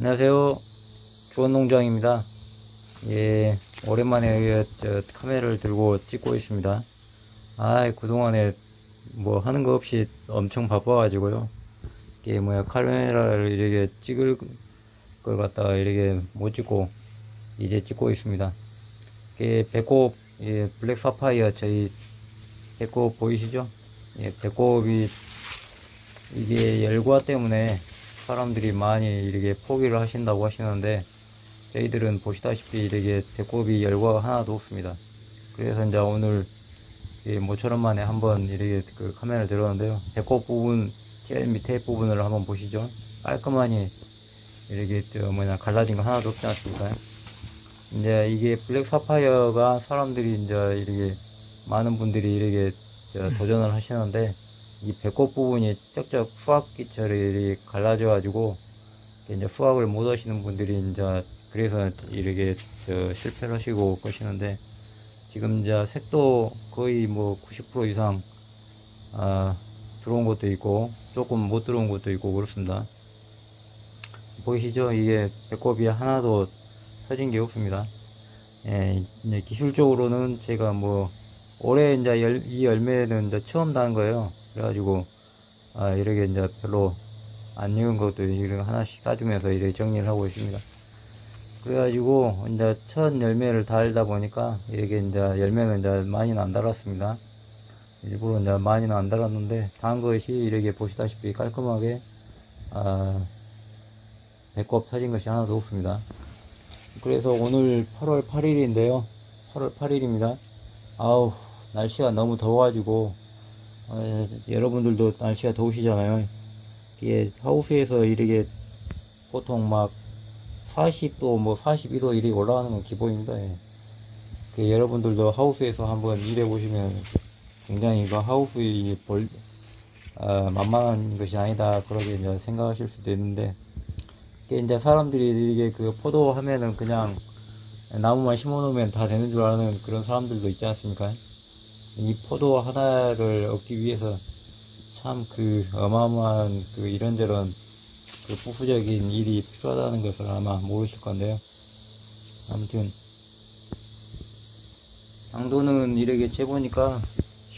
안녕하세요. 주원농장입니다. 예, 오랜만에 저 카메라를 들고 찍고 있습니다. 아, 그동안에 뭐 하는 거 없이 엄청 바빠가지고요. 이게 뭐야, 카메라를 이렇게 찍을 걸 갖다가 이렇게 못 찍고 이제 찍고 있습니다. 이게 배꼽, 예, 블랙 사파이어 저희 배꼽 보이시죠? 예, 배꼽이 이게 열과 때문에 사람들이 많이 이렇게 포기를 하신다고 하시는데 저희들은 보시다시피 이렇게 배꼽이 열과가 하나도 없습니다. 그래서 이제 오늘 이 모처럼 만에 한번 이렇게 그 카메라를 들었는데요. 배꼽 부분 제일 밑에 부분을 한번 보시죠. 깔끔하니 이렇게 저 뭐냐 갈라진 거 하나도 없지 않습니까? 이제 이게 블랙 사파이어가 사람들이 이제 이렇게 많은 분들이 이렇게 저 도전을 하시는데 이 배꼽 부분이 쩍쩍 수학기처럼 이렇게 갈라져 가지고 이제 수학을 못 하시는 분들이 이제 그래서 이렇게 저 실패를 하시고 그러시는데 지금 이제 색도 거의 뭐 90% 이상 아 들어온 것도 있고 조금 못 들어온 것도 있고 그렇습니다. 보이시죠? 이게 배꼽이 하나도 터진 게 없습니다. 예, 기술적으로는 제가 뭐 올해 이제 열, 이 열매는 이제 처음 단 거예요. 그래가지고 아 이렇게 이제 별로 안 익은 것도 이렇게 하나씩 따주면서 이렇게 정리를 하고 있습니다. 그래가지고 이제 첫 열매를 달다 보니까 이렇게 이제 열매는 이제 많이는 안 달았습니다. 일부러 이제 많이는 안 달았는데 단 것이 이렇게 보시다시피 깔끔하게 아 배꼽 터진 것이 하나도 없습니다. 그래서 오늘 8월 8일인데요. 8월 8일입니다. 아우 날씨가 너무 더워가지고 어, 여러분들도 날씨가 더우시잖아요. 이게 하우스에서 이렇게 보통 막 40도 뭐 42도 이렇게 올라가는 건 기본입니다. 예. 그 여러분들도 하우스에서 한번 일해 보시면 굉장히 그 하우스의 볼 아, 만만한 것이 아니다 그렇게 이제 생각하실 수도 있는데 이게 이제 사람들이 이게 그 포도 하면은 그냥 나무만 심어 놓으면 다 되는 줄 아는 그런 사람들도 있지 않습니까? 이 포도 하나를 얻기 위해서 참 그 어마어마한 그 이런저런 그 부수적인 일이 필요하다는 것을 아마 모르실 건데요. 아무튼 당도는 이렇게 재보니까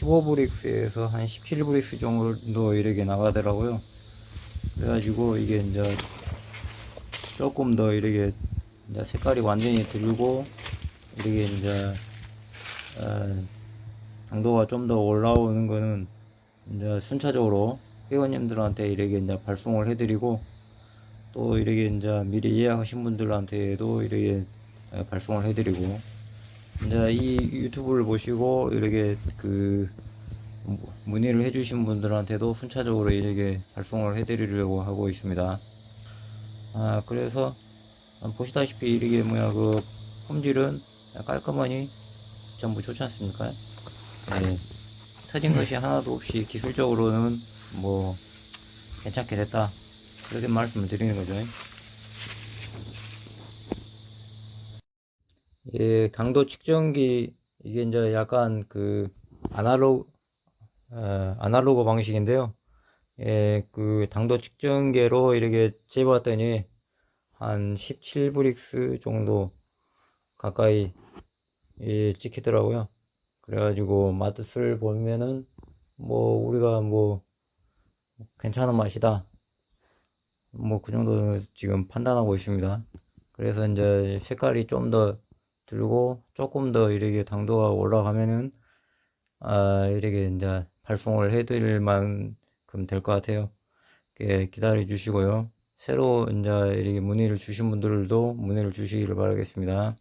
15브릭스에서 한 17브릭스 정도 이렇게 나가더라고요. 그래가지고 이게 이제 조금 더 이렇게 이제 색깔이 완전히 들고 이렇게 이제 어, 당도가 좀 더 올라오는 거는 이제 순차적으로 회원님들한테 이렇게 이제 발송을 해드리고 또 이렇게 이제 미리 예약하신 분들한테도 이렇게 어, 발송을 해드리고 이제 이 유튜브를 보시고 이렇게 그 문의를 해주신 분들한테도 순차적으로 이렇게 발송을 해드리려고 하고 있습니다. 아 그래서 보시다시피 이렇게 뭐야 그 품질은 깔끔하니 전부 좋지 않습니까? 네. 터진 것이 하나도 없이 기술적으로는 뭐 괜찮게 됐다 그렇게 말씀을 드리는 거죠. 예, 당도 측정기 이게 이제 약간 그 아날로그 어, 아날로그 방식인데요. 예, 그 당도 측정계로 이렇게 재봤더니 한 17브릭스 정도 가까이 예, 찍히더라고요. 그래가지고 맛을 보면은 뭐 우리가 뭐 괜찮은 맛이다. 뭐 그 정도 지금 판단하고 있습니다. 그래서 이제 색깔이 좀 더 들고 조금 더 이렇게 당도가 올라가면은 아 이렇게 이제 발송을 해드릴 만큼 될 것 같아요. 예, 기다려 주시고요. 새로 이제 이렇게 문의를 주신 분들도 문의를 주시기를 바라겠습니다.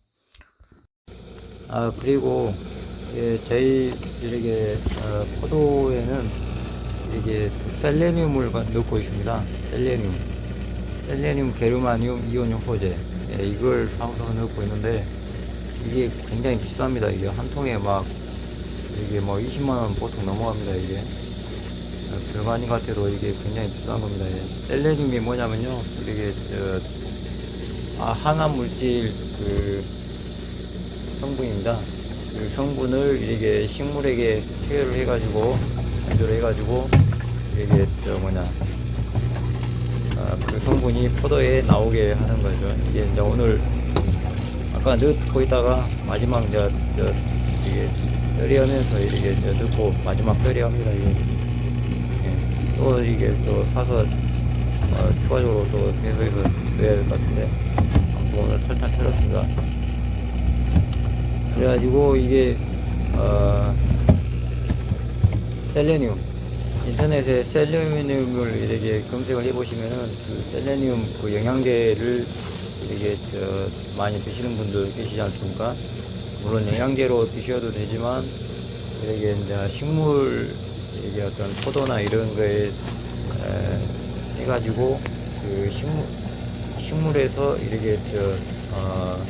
아 그리고 예, 저희 이렇게 어, 포도에는 이게 셀레늄을 넣고 있습니다. 셀레늄, 셀레늄 게르마늄 이온 효소제 예, 이걸 사서 넣고 있는데 이게 굉장히 비쌉니다. 이게 한 통에 막 이게 뭐 20만 원 보통 넘어갑니다. 이게 어, 것 같아도 이게 굉장히 비싼 겁니다. 예. 셀레늄이 뭐냐면요, 이게 저 아, 항암 물질 그 성분입니다. 그 성분을 이렇게 식물에게 투여를 해가지고 조절을 해가지고 이게 저 뭐냐 아, 그 성분이 포도에 나오게 하는 거죠. 이게 이제 오늘 아까 넣고 있다가 마지막 이제 저 이게 떨이하면서 이게 이제 넣고 마지막 떨이합니다. 이게 예. 또 이게 또 사서 어, 추가적으로 또 계속해서 넣어야 될 것 같은데 오늘 탈탈 털었습니다. 그래가지고 이게 어, 셀레늄 인터넷에 셀레늄을 이렇게 검색을 해보시면은 그 셀레늄 그 영양제를 이렇게 저 많이 드시는 분들 계시지 않습니까? 물론 영양제로 드셔도 되지만 이렇게 이제 식물 이게 어떤 포도나 이런 거에 에, 해가지고 그 식물 식물에서 이렇게 저 어,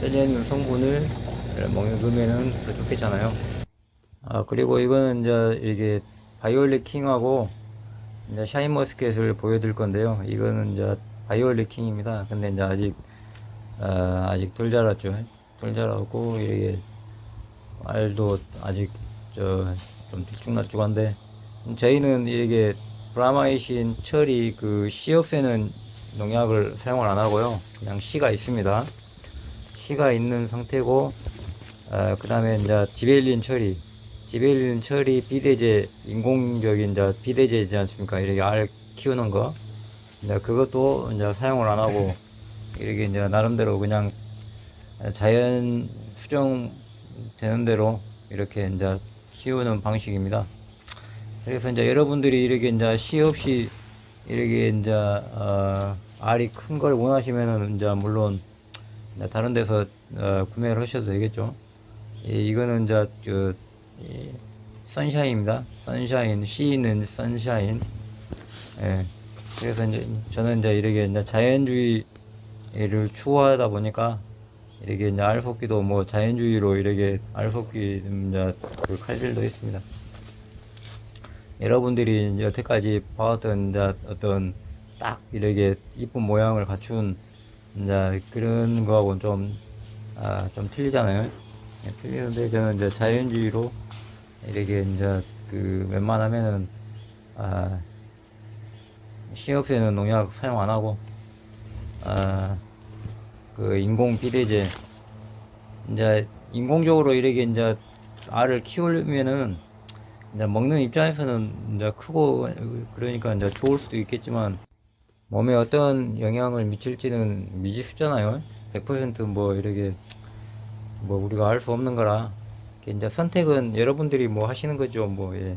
셀레늄 성분을 먹으면은 더 좋겠잖아요. 아 그리고 이거는 이제 이게 바이올렛 킹하고 이제 샤인머스켓을 보여드릴 건데요. 이거는 이제 바이올렛 킹입니다. 근데 이제 아직 아, 아직 덜 자랐죠. 덜 자라고 이게 알도 아직 저 좀 들쭉날쭉한데 저희는 이게 브라마이신 철이 그 씨 없애는 농약을 사용을 안 하고요. 그냥 씨가 있습니다. 씨가 있는 상태고 그 다음에 이제 지벨린 처리 지벨린 처리 비대제 인공적인 이제 비대제지 않습니까? 이렇게 알 키우는 거 이제 그것도 이제 사용을 안 하고 이렇게 이제 나름대로 그냥 자연 수정 되는 대로 이렇게 이제 키우는 방식입니다. 그래서 이제 여러분들이 이렇게 이제 씨 없이 이렇게 이제 어, 알이 큰 걸 원하시면은 이제 물론 이제 다른 데서 어, 구매를 하셔도 되겠죠. 이, 이거는 이제 그 이, 선샤인입니다. 선샤인 C는 선샤인. 예. 그래서 이제 저는 이제 이렇게 이제 자연주의를 추구하다 보니까 이렇게 이제 알속기도 뭐 자연주의로 이렇게 알속기 이제 그 칼질도 있습니다. 여러분들이 여태까지 봐왔던 이제 어떤 딱 이렇게 이쁜 모양을 갖춘 이제 그런 거하고는 좀, 아, 좀 틀리잖아요. 예, 틀리는데 저는 이제 자연주의로 이렇게 이제 그 웬만하면은, 아, 시업에는 농약 사용 안 하고, 아, 그 인공 비대제, 이제 인공적으로 이렇게 이제 알을 키우려면은 이제 먹는 입장에서는 이제 크고 그러니까 이제 좋을 수도 있겠지만 몸에 어떤 영향을 미칠지는 미지수잖아요. 100%뭐 이렇게 뭐 우리가 알 수 없는 거라 이제 선택은 여러분들이 뭐 하시는 거죠. 뭐 예.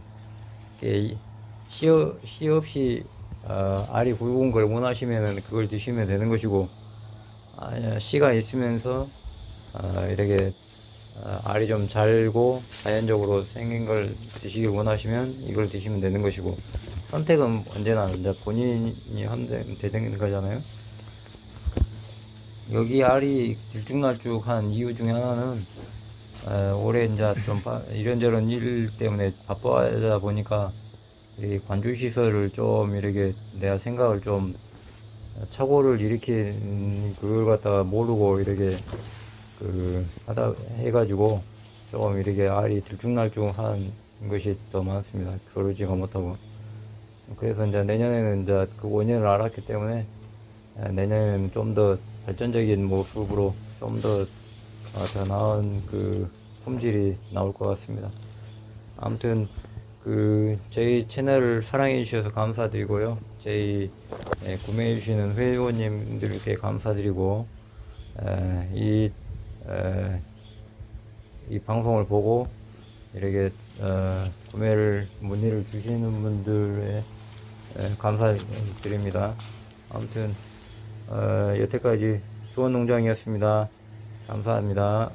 씨, 어- 씨 없이 어, 알이 굵은 걸 원하시면은 그걸 드시면 되는 것이고 아, 예, 씨가 있으면서 어, 이렇게 어, 알이 좀 잘고 자연적으로 생긴 걸 드시길 원하시면 이걸 드시면 되는 것이고 선택은 언제나 이제 본인이 하면 되- 되는 거잖아요. 여기 알이 들쭉날쭉한 이유 중에 하나는 에, 올해 이제 좀 바- 이런저런 일 때문에 바빠다 보니까 이 관주 시설을 좀 이렇게 내가 생각을 좀 착오를 일으킨 그걸 갖다가 모르고 이렇게 그 하다 해가지고 조금 이렇게 알이 들쭉날쭉한 것이 더 많습니다. 그러지가 못하고 그래서 이제 내년에는 이제 그 원인을 알았기 때문에 에, 내년에는 좀더 발전적인 모습으로 좀더 어, 더 나은 그 품질이 나올 것 같습니다. 아무튼 그 저희 채널을 사랑해 주셔서 감사드리고요. 저희 예, 구매해 주시는 회원님들께 감사드리고 에, 이, 에, 이 방송을 보고 이렇게 어, 구매를 문의를 주시는 분들에 에, 감사드립니다. 아무튼 어, 여태까지 수원농장이었습니다. 감사합니다.